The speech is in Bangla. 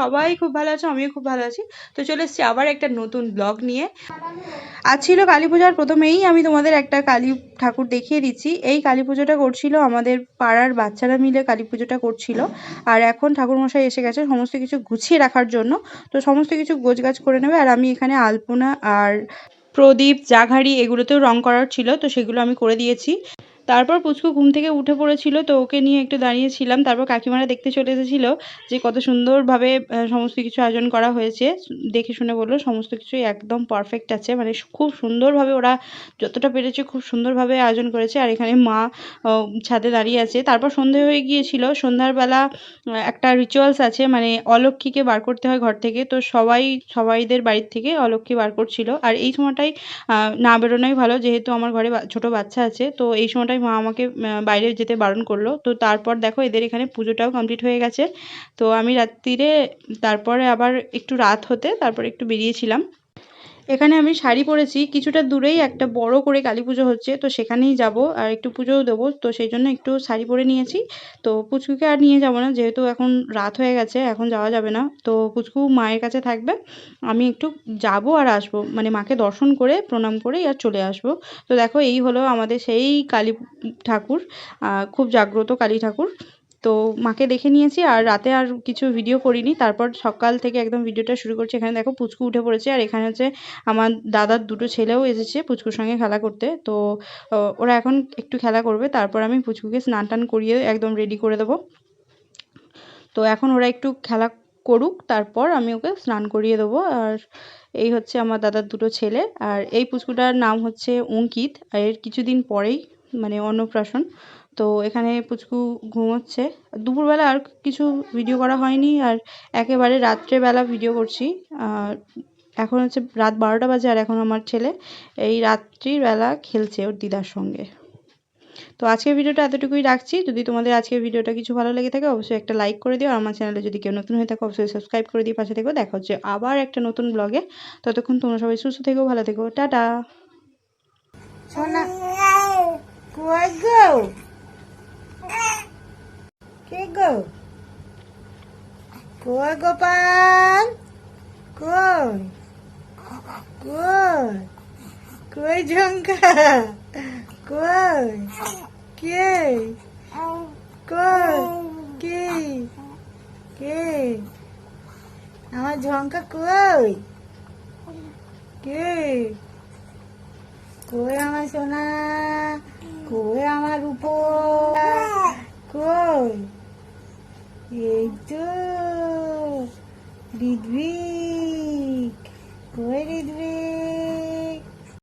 সবাই খুব ভালো আছে, আমিও খুব ভালো আছি। তো চলে এসেছি আবার একটা নতুন ব্লগ নিয়ে। আজ ছিল কালী পূজার প্রথমেই আমি তোমাদের একটা কালী ঠাকুর দেখিয়ে দিচ্ছি। এই কালী পুজোটা করছিল আমাদের পাড়ার বাচ্চারা মিলে কালী পুজোটা করছিল। আর এখন ঠাকুরমশাই এসে গেছে সমস্ত কিছু গুছিয়ে রাখার জন্য। তো সমস্ত কিছু গোছগাছ করে নেবে আর আমি এখানে আলপনা আর প্রদীপ, জাঘারি এগুলোতেও রং করার ছিল, তো সেগুলো আমি করে দিয়েছি। তারপর পুচকু ঘুম থেকে উঠে পড়েছিল, তো ওকে নিয়ে একটু দাঁড়িয়েছিলাম তারপর কাকিমারা দেখতে চলে এসেছিল যে কত সুন্দরভাবে সমস্ত কিছু আয়োজন করা হয়েছে। দেখে শুনে বলল, সমস্ত কিছুই একদম পারফেক্ট আছে। মানে খুব সুন্দরভাবে ওরা যতটা পেরেছে খুব সুন্দরভাবে আয়োজন করেছে। আর এখানে মা ছাদে দাঁড়িয়ে আছে। তারপর সন্ধে হয়ে গিয়েছিল। সন্ধ্যারবেলা একটা রিচুয়ালস আছে। মানে অলক্ষ্মীকে বার করতে হয় ঘর থেকে। তো সবাই, সবাইদের বাড়ির থেকে অলক্ষ্মী বার করছিল। আর এই সময়টাই না বেরোনোই ভালো। যেহেতু আমার ঘরে ছোট বাচ্চা আছে, তো এই সময়টাই মা আমাকে বাইরে যেতে বারণ করল। তো তারপর দেখো এদের এখানে পুজোটাও কমপ্লিট হয়ে গেছে। তো আমি রাত্রিরে তারপরে আবার একটু রাত হতে তারপরে একটু বেরিয়েছিলাম। এখানে আমি শাড়ি পরেছি, কিছুটা দূরেই একটা বড় করে কালী পুজো হচ্ছে, তো সেখানেই যাব আর একটু পুজোও দেবো, তো সেই জন্য একটু শাড়ি পরে নিয়েছি। তো পুচকুকে আর নিয়ে যাব না, যেহেতু এখন রাত হয়ে গেছে, এখন যাওয়া যাবে না, তো পুচকু মায়ের কাছে থাকবে, আমি একটু যাব আর আসব মানে মাকে দর্শন করে, প্রণাম করেই আর চলে আসব। তো দেখো এই হলো আমাদের সেই কালী ঠাকুর খুব জাগ্রত কালী ঠাকুর। তো মাকে দেখে নিয়েছি আর রাতে আর কিছু ভিডিও করিনি। তারপর সকাল থেকে একদম ভিডিওটা শুরু করছি। এখানে দেখো পুচকু উঠে পড়েছে আর এখানে হচ্ছে আমার দাদার দুটো ছেলেও এসেছে পুচকুর সঙ্গে খেলা করতে। তো ওরা এখন একটু খেলা করবে। তারপর আমি পুচকুকে স্নান টান করিয়ে একদম রেডি করে দেবো। তো এখন ওরা একটু খেলা করুক, তারপর আমি ওকে স্নান করিয়ে দেবো। আর এই হচ্ছে আমার দাদার দুটো ছেলে। আর এই পুচকুটার নাম হচ্ছে অঙ্কিত। আর এর কিছুদিন পরেই মানে অন্নপ্রাশন। তো এখানে পুচকু ঘুমোচ্ছে। দুপুরবেলা আর কিছু ভিডিও করা হয়নি আর একেবারে রাত্রেবেলা ভিডিও করছি। এখন হচ্ছে রাত বারোটা বাজে আর এখন আমার ছেলে এই রাত্রির বেলা খেলছে ওর দিদার সঙ্গে। তো আজকের ভিডিওটা এতটুকুই রাখছি। যদি তোমাদের আজকের ভিডিওটা কিছু ভালো লেগে থাকে, অবশ্যই একটা লাইক করে দিও। আর আমার চ্যানেলে যদি কেউ নতুন হয়ে থাকে, অবশ্যই সাবস্ক্রাইব করে দিয়ে পাশে থেকেও দেখা হচ্ছে আবার একটা নতুন ব্লগে ততক্ষণ তোমরা সবাই সুস্থ থেকো, ভালো থেকো। টাটা। কে গো? কই গোপাল? কই? কই? কই ঝঙ্কা? কই? কে? কই? কে? কে? আমার ঝঙ্কা কই? কে? কই আমার সোনা? কই আমার উপর কই? এই তো ঋদ্বিক